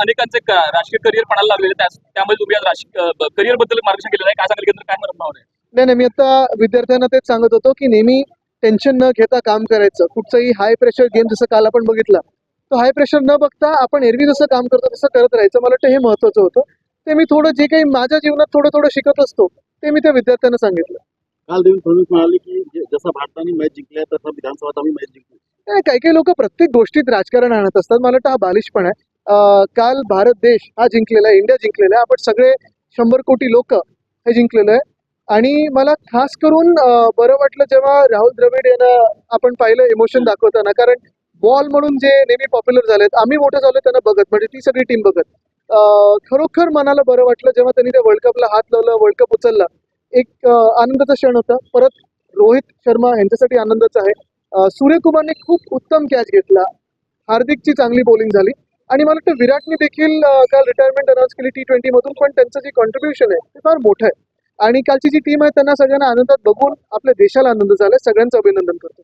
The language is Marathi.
अनेकांचे क- राजकीय करिअर पणाला लागलेले त्यामुळे तुम्ही आज राजकीय करिअरबद्दल मार्गदर्शन केलेलं आहे. काय सांगाल केंद्र काय म्हणत नाही नाही मी आता विद्यार्थ्यांना तेच सांगत होतो की नेहमी टेन्शन न घेता काम करायचं. कुठचंही हाय प्रेशर गेम जसं काल आपण बघितला तो हाय प्रेशर न बघता आपण एरवी जसं काम करतो तसं करत राहायचं. मला वाटतं हे महत्वाचं होतं. ते मी थोडं जे काही माझ्या जीवनात थोडं थोडं शिकत असतो ते मी त्या विद्यार्थ्यांना सांगितलं. काल देवेंद्र फडणवीस म्हणाले की जसं भारताने मॅच जिंकल्या तसं विधानसभात आम्ही मॅच जिंकली काही काही लोक प्रत्येक गोष्टीत राजकारण आणत असतात. मला वाटतं हा बालिशपणा आहे. काल भारत देश हा जिंकलेला आहे इंडिया जिंकलेला आहे. आपण सगळे शंभर कोटी लोक हे जिंकलेलं आहे. आणि मला खास करून बरं वाटलं जेव्हा राहुल द्रविड यांना आपण पाहिलं इमोशन दाखवताना. कारण बॉल म्हणून जे नेहमी पॉप्युलर झालेत आम्ही मोठं झालो त्यांना बघत म्हणजे ती सगळी टीम बघत. खरोखर मनाला बरं वाटलं जेव्हा त्यांनी त्या वर्ल्ड कपला हात लावला वर्ल्ड कप उचलला. एक आनंदाचा क्षण होता. परत रोहित शर्मा यांच्यासाठी आनंदाचा आहे. सूर्यकुमारने खूप उत्तम कॅच घेतला. हार्दिकची चांगली बॉलिंग झाली. आणि मला वाटतं विराटने देखील काल रिटायरमेंट अनाऊन्स केली टी ट्वेंटी मधून पण त्यांचं जे कॉन्ट्रीब्युशन आहे ते फार मोठं आहे. आणि कालची जी टीम आहे त्यांना सगळ्यांना आनंदात बघून आपल्या देशाला आनंद झाला सगळ्यांचं अभिनंदन करतो.